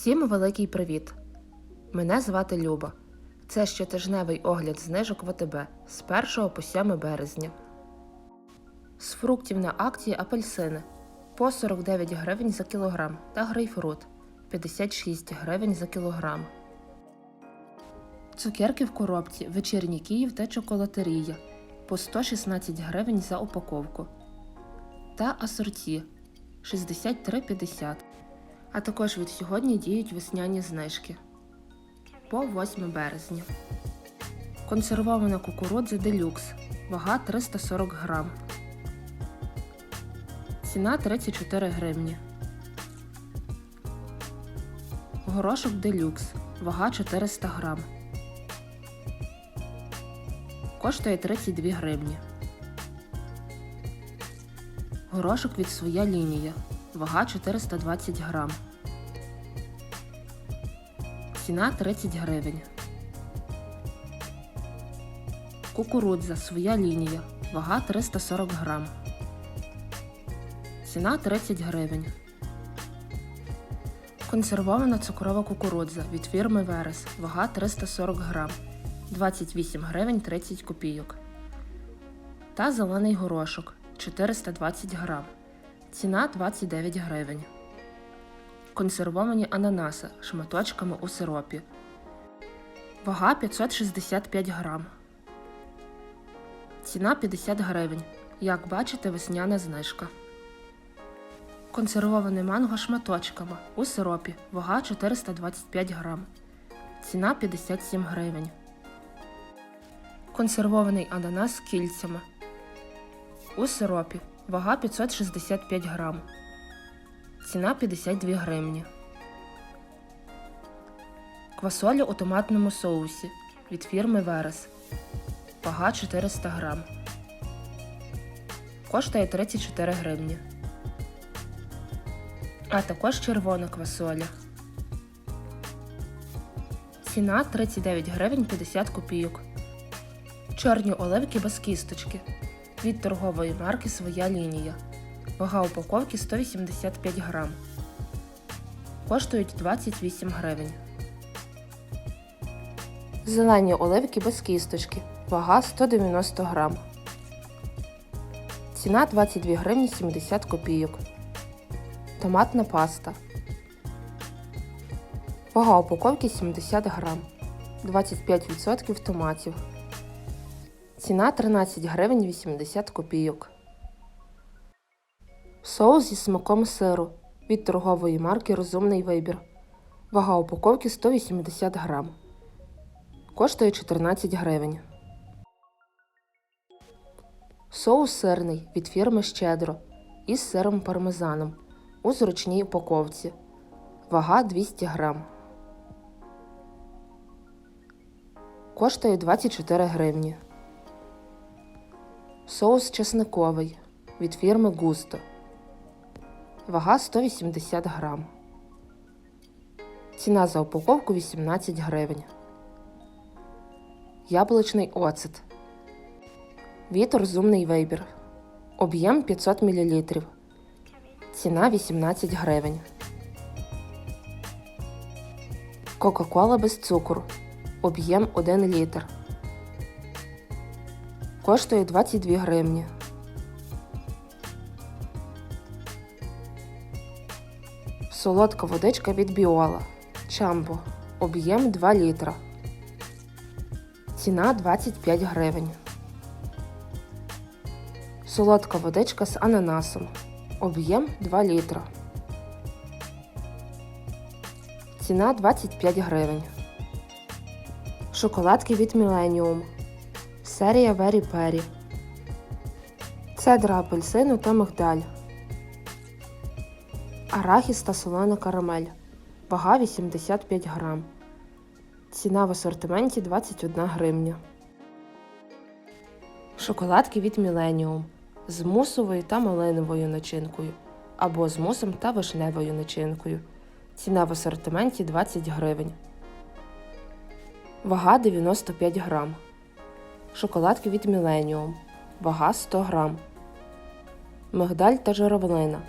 Всім великий привіт! Мене звати Люба. Це щотижневий огляд знижок в АТБ з 1 по 7 березня. З фруктів на акції апельсини по 49 гривень за кілограм та грейпфрут 56 гривень за кілограм. Цукерки в коробці вечірній Київ та чоколатерія по 116 гривень за упаковку. Та асорті 63,50 а також від сьогодні діють весняні знижки по 8 березня. Консервована кукурудза делюкс. Вага 340 грам. Ціна 34 гривні. Горошок делюкс. Вага 400 грам. Коштує 32 гривні. Горошок від своя лінія. Вага 420 грам. Ціна 30 гривень. Кукурудза своя лінія. Вага 340 грам. Ціна 30 гривень. Консервована цукрова кукурудза від фірми Верес. Вага 340 грам. 28 гривень 30 копійок. Та зелений горошок 420 грам. Ціна 29 гривень. Консервовані ананаси шматочками у сиропі. Вага 565 грам. Ціна 50 гривень. Як бачите, весняна знижка. Консервоване манго шматочками у сиропі. Вага 425 грам. Ціна 57 гривень. Консервований ананас з кільцями. У сиропі. Вага 565 грам. Ціна 52 гривні. Квасоля у томатному соусі від фірми Верес. Вага 400 грам. Коштує 34 гривні. А також червона квасоля. Ціна 39 гривень 50 копійок. Чорні оливки без кісточки. Від торгової марки Своя лінія. Вага упаковки 185 грам. Коштують 28 гривень. Зелені оливки без кісточки. Вага 190 грам. Ціна 22 гривні 70 копійок. Томатна паста. Вага упаковки 70 грам. 25% томатів. Ціна 13 гривень 80 копійок. Соус зі смаком сиру від торгової марки Розумний вибір. Вага упаковки 180 грам. Коштує 14 гривень. Соус сирний від фірми Щедро із сиром пармезаном у зручній упаковці. Вага 200 грам. Коштує 24 гривні. Соус чесниковий від фірми Густо. Вага 180 грам. Ціна за упаковку 18 гривень. Яблучний оцет. Від розумний вибір. Об'єм 500 мл. Ціна 18 гривень. Кока-кола без цукру. Об'єм 1 літр. Коштує 22 гривні. Солодка водичка від Біола. Чамбо. Об'єм 2 літра. Ціна 25 гривень. Солодка водичка з ананасом. Об'єм 2 літра. Ціна 25 гривень. Шоколадки від Millennium. Серія Вері Пері. Цедра апельсину та мигдаль. Арахіс та солона карамель. Вага 85 грам. Ціна в асортименті 21 гривня. Шоколадки від Millennium з мусовою та малиновою начинкою або з мусом та вишневою начинкою. Ціна в асортименті 20 гривень. Вага 95 грам. Шоколадки від Millennium. Вага 100 грам. Мигдаль та журавлина.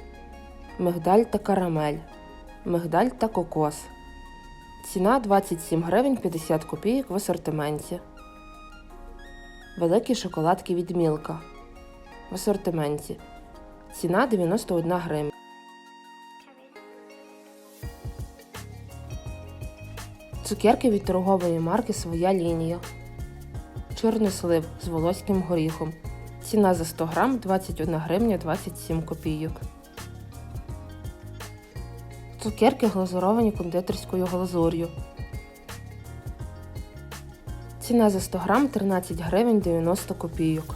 Мигдаль та карамель. Мигдаль та кокос. Ціна 27 гривень 50 копійок в асортименті. Великі шоколадки від Мілка. В асортименті. Ціна 91 гривня. Цукерки від торгової марки Своя лінія. Чорнослив з волоським горіхом. Ціна за 100 грам 21 гривня 27 копійок. Цукерки глазуровані кондитерською глазур'ю. Ціна за 100 грам 13 гривень 90 копійок.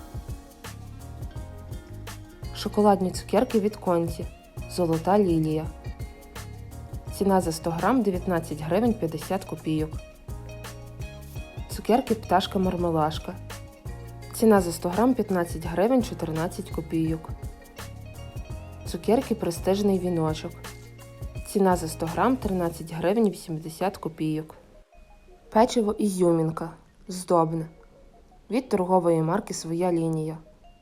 Шоколадні цукерки від Конті. Золота лілія. Ціна за 100 грам 19 гривень 50 копійок. Цукерки пташка мармелашка. Ціна за 100 грам 15 гривень 14 копійок. Цукерки престижний віночок. Ціна за 100 грам 13 гривень 80 копійок. Печиво ізюмінка. Здобне. Від торгової марки Своя лінія.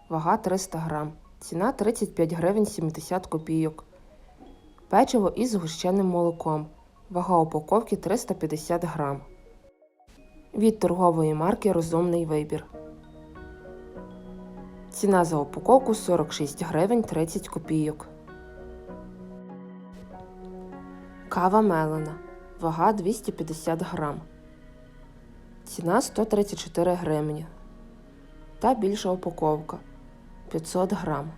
Вага 300 грам. Ціна 35 гривень 70 копійок. Печиво із згущеним молоком. Вага упаковки 350 грам. Від торгової марки Розумний вибір. Ціна за упаковку 46 гривень 30 копійок. Кава мелена. Вага 250 грам. Ціна 134 гривні. Та більша упаковка 500 грам.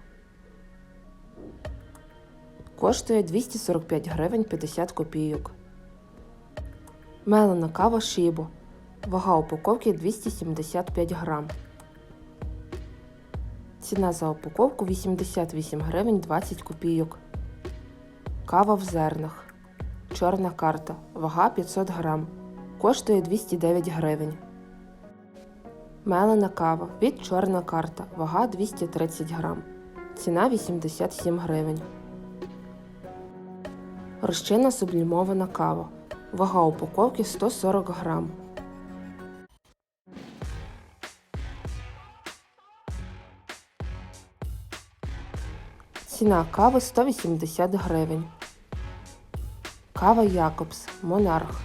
Коштує 245 гривень 50 копійок. Мелена кава Шібо. Вага упаковки 275 грам. Ціна за упаковку 88 гривень 20 копійок. Кава в зернах. Чорна карта. Вага 500 грам. Коштує 209 гривень. Мелена кава від чорна карта. Вага 230 грам. Ціна 87 гривень. Розчинна сублімована кава. Вага упаковки 140 грам. Ціна кави 180 гривень. Кава Якобс Монарх.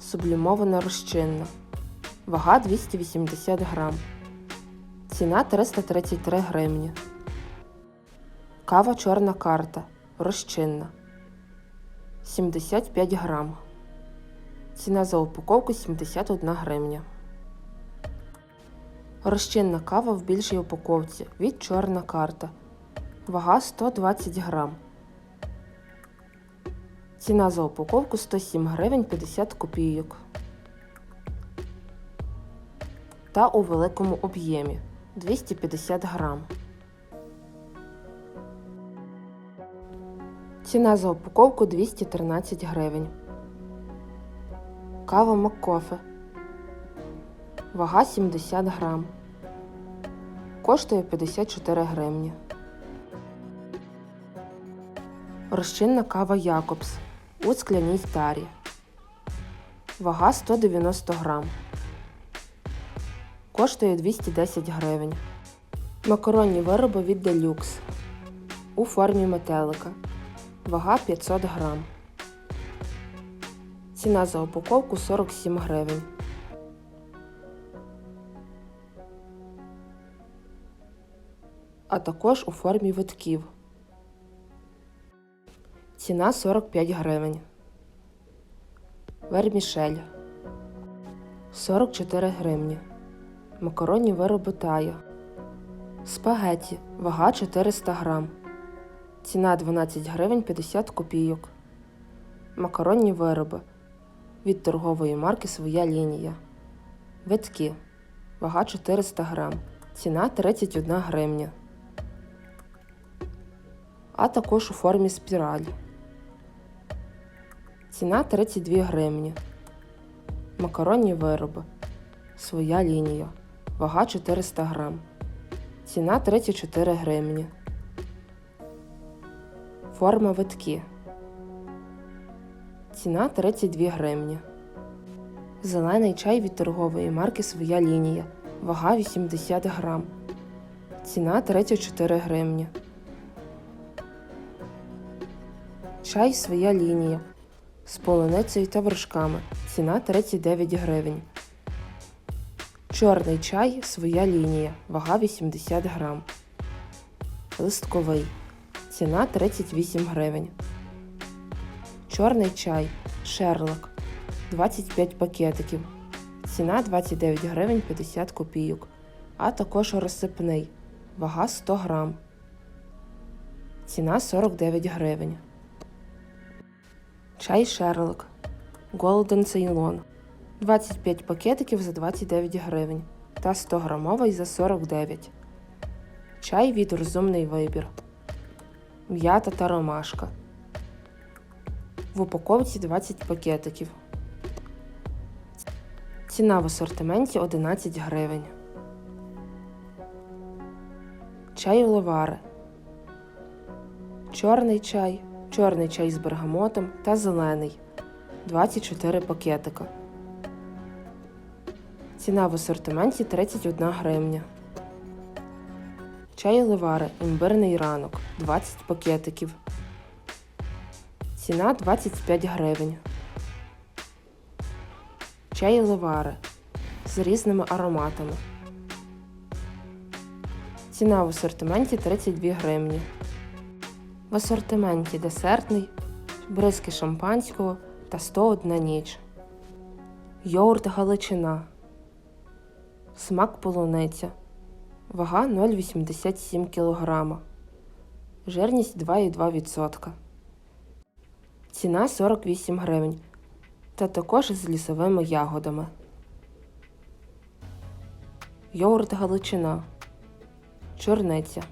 Сублімована розчинна. Вага 280 грам. Ціна 333 гривні. Кава Чорна карта. Розчинна. 75 грам. Ціна за упаковку 71 гривня. Розчинна кава в більшій упаковці від Чорна карта. Вага 120 грам. Ціна за упаковку 107 гривень 50 копійок. Та у великому об'ємі 250 грам. Ціна за упаковку 213 гривень. Кава Маккофе. Вага 70 грам. Коштує 54 гривні. Розчинна кава Якобс у скляній тарі. Вага 190 грам. Коштує 210 гривень. Макаронні вироби від Deluxe у формі метелика. Вага 500 грам. Ціна за упаковку 47 гривень. А також у формі витків. Ціна 45 гривень. Вермішель 44 гривні. Макаронні вироби тая. Спагеті. Вага 400 грам. Ціна 12 гривень 50 копійок. Макаронні вироби. Від торгової марки Своя лінія. Витки. Вага 400 грам. Ціна 31 гривня. А також у формі спіраль. Ціна 32 гривні. Макаронні вироби. Своя лінія. Вага 400 грам. Ціна 34 гривні. Форма витки. Ціна 32 гривні. Зелений чай від торгової марки Своя лінія. Вага 80 грам. Ціна 34 гривні. Чай Своя лінія. З полуницею та вершками. Ціна 39 гривень. Чорний чай своя лінія. Вага 80 грам. Листковий. Ціна 38 гривень. Чорний чай. Шерлок. 25 пакетиків. Ціна 29 гривень 50 копійок. А також розсипний. Вага 100 грам. Ціна 49 гривень. Чай Шерлок. Golden Ceylon. 25 пакетиків за 29 гривень та 100 грамовий за 49. Чай від розумний вибір. М'ята та ромашка. В упаковці 20 пакетиків. Ціна в асортименті 11 гривень. Чай Левари. Чорний чай, чорний чай з бергамотом та зелений 24 пакетика. Ціна в асортименті 31 гривня. Чай Левари імбирний ранок 20 пакетиків. Ціна 25 гривень. Чай Левари з різними ароматами. Ціна в асортименті 32 гривні. В асортименті десертний, бризки шампанського та 101 ніч. Йогурт Галичина. Смак полуниця. Вага 0,87 кг. Жирність 2,2%. Ціна 48 гривень. Та також з лісовими ягодами. Йогурт Галичина. Чорниця.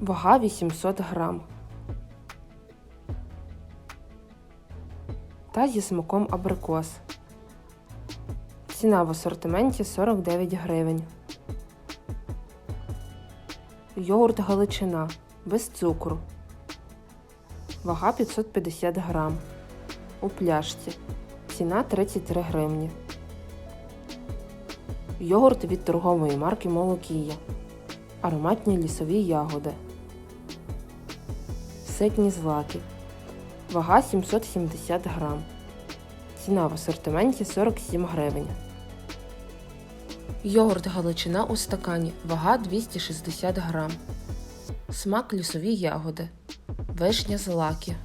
Вага 800 грам. Та зі смаком абрикос. Ціна в асортименті 49 гривень. Йогурт Галичина без цукру. Вага 550 грам. У пляшці. Ціна 33 гривні. Йогурт від торгової марки Молокія. Ароматні лісові ягоди. Ситні злаки. Вага 770 грам. Ціна в асортименті 47 гривень. Йогурт Галичина у стакані. Вага 260 грам. Смак лісові ягоди. Вишня злаки.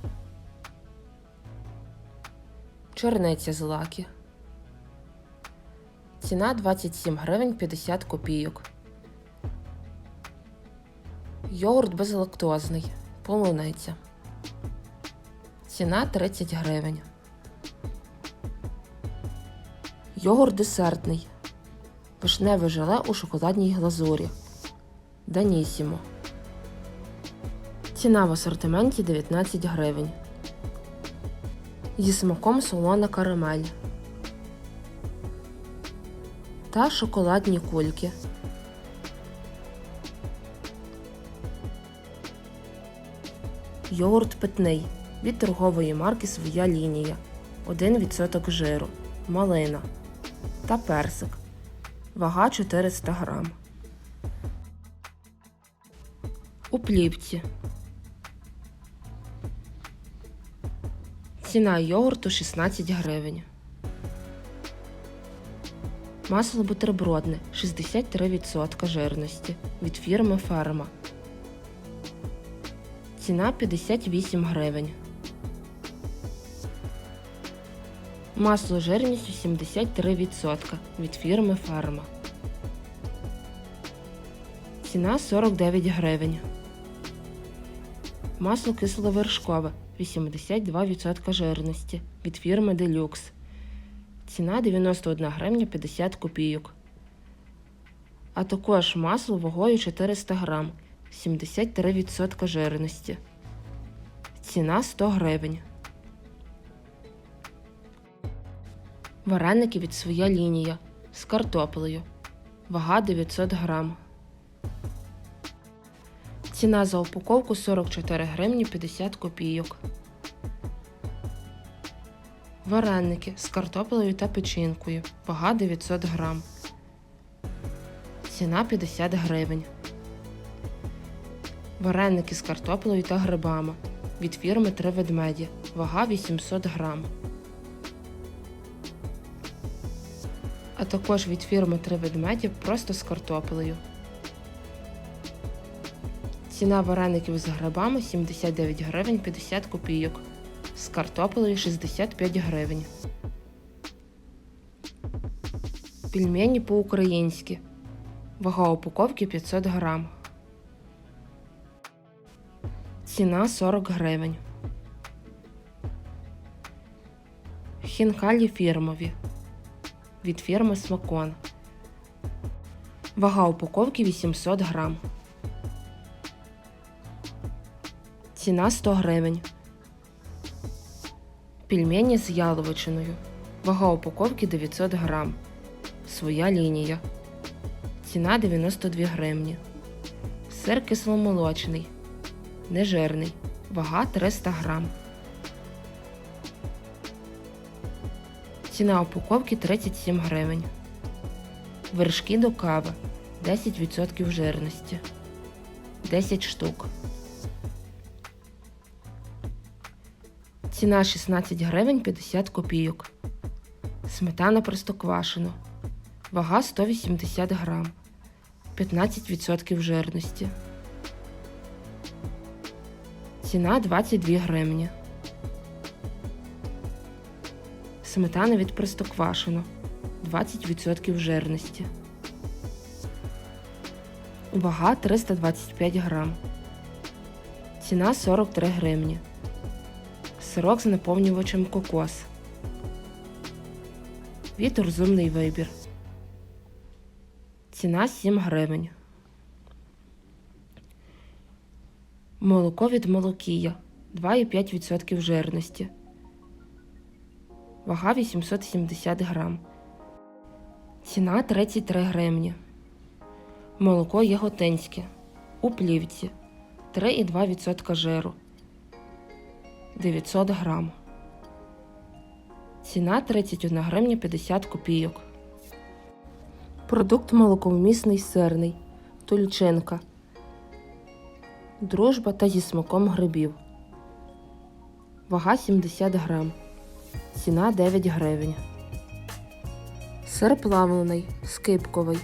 Чорниця злаки. Ціна 27 гривень 50 копійок. Йогурт безлактозний. Полуниця. Ціна 30 гривень. Йогурт десертний. Вишневе желе у шоколадній глазурі. Данісімо. Ціна в асортименті 19 гривень. Зі смаком солона карамель. Та шоколадні кульки. Йогурт питний від торгової марки Своя лінія. 1% жиру. Малина. Та персик. Вага 400 грам. У плівці. Ціна йогурту 16 гривень. Масло бутербродне 63% жирності від фірми Ферма. Ціна 58 гривень. Масло жирністю 73% від фірми Ферма. Ціна 49 гривень. Масло кисловершкове 82% жирності від фірми Deluxe. Ціна 91 гривня 50 копійок. А також масло вагою 400 грам 73% жирності. Ціна 100 гривень. Вареники від своя лінія з картоплею. Вага 900 грам. Ціна за упаковку 44 гривні 50 копійок. Вареники з картоплею та печінкою. Вага 900 грам. Ціна 50 гривень. Вареники з картоплею та грибами. від фірми Три ведмеді. Вага 800 грам. А також від фірми Три ведмеді просто з картоплею. Ціна вареників з грибами 79 гривень 50 копійок. З картоплею 65 гривень. Пельмені по-українськи. Вага упаковки 500 грам. Ціна 40 гривень. Хінкалі фірмові. Від фірми Смакон. Вага упаковки 800 грам. Ціна 100 гривень. Пельмені з яловичиною. Вага упаковки 900 грам. Своя лінія. Ціна 92 гривні. Сир кисломолочний. Нежирний. Вага 300 грам. Ціна упаковки 37 гривень. Вершки до кави 10% жирності. 10 штук. Ціна 16 гривень 50 копійок. Сметана простоквашино. Вага 180 грам. 15% жирності. Ціна 22 гривні. Сметана від простоквашино. 20% жирності. Вага 325 грам. Ціна 43 гривні. Сирок з наповнювачем кокос. Від розумний вибір. Ціна 7 гривень. Молоко від молокія 2,5% жирності. Вага 870 грам. Ціна 33 гривні. Молоко яготинське. У плівці 3,2% жиру. 900 грам. Ціна 31 гривня 50 копійок. Продукт молоковмісний сирний. Тульчинка. Дружба та зі смаком грибів. Вага 70 грам. Ціна 9 гривень. Сир плавлений, скипковий.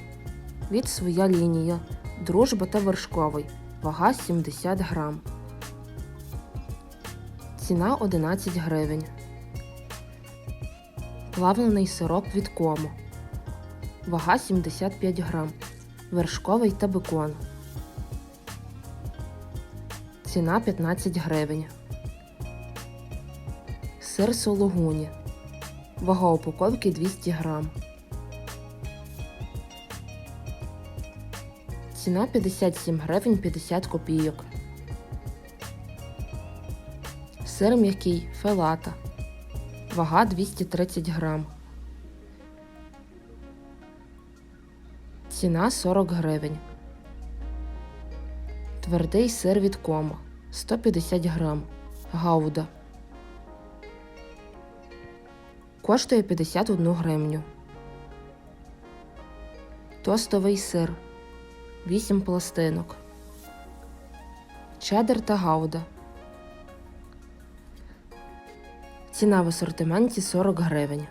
Від своя лінія. Дружба та вершковий. Вага 70 грам. Ціна 11 гривень. Плавлений сироп від кому. Вага 75 грам. Вершковий та бекон. Ціна 15 гривень. Сир сологуні. Вага упаковки 200 грам. Ціна 57 гривень 50 копійок. Сир м'який фелата. Вага 230 грам. Ціна 40 гривень. Твердий сир від кома 150 грам. Гауда. Коштує 51 гривню. Тостовий сир 8 пластинок. Чеддер та гауда. Ціна в асортименті 40 гривень.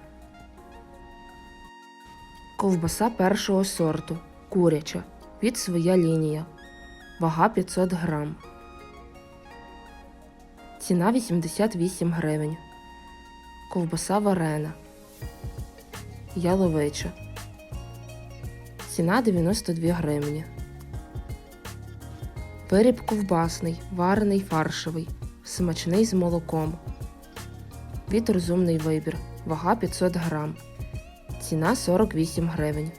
Ковбаса першого сорту. Куряча. Від своя лінія. Вага 500 грам. Ціна 88 гривень. Ковбаса варена. Яловича. Ціна 92 гривні. Виріб ковбасний, варений фаршевий, смачний з молоком. Від розумний вибір. Вага 500 грам. Ціна 48 гривень.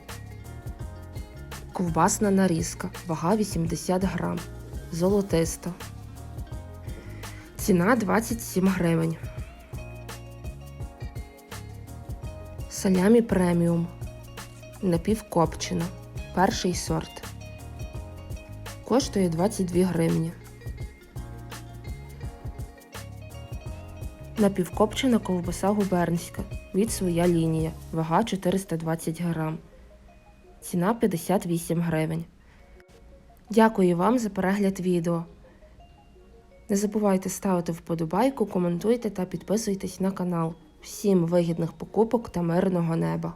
Ковбасна нарізка. Вага 80 грам. Золотиста. Ціна 27 гривень. Салямі преміум. Напівкопчена. Перший сорт. Коштує 22 гривні. Напівкопчена ковбаса губернська. Від своя лінія. Вага 420 грам. Ціна 58 гривень. Дякую вам за перегляд відео. Не забувайте ставити вподобайку, коментуйте та підписуйтесь на канал. Всім вигідних покупок та мирного неба!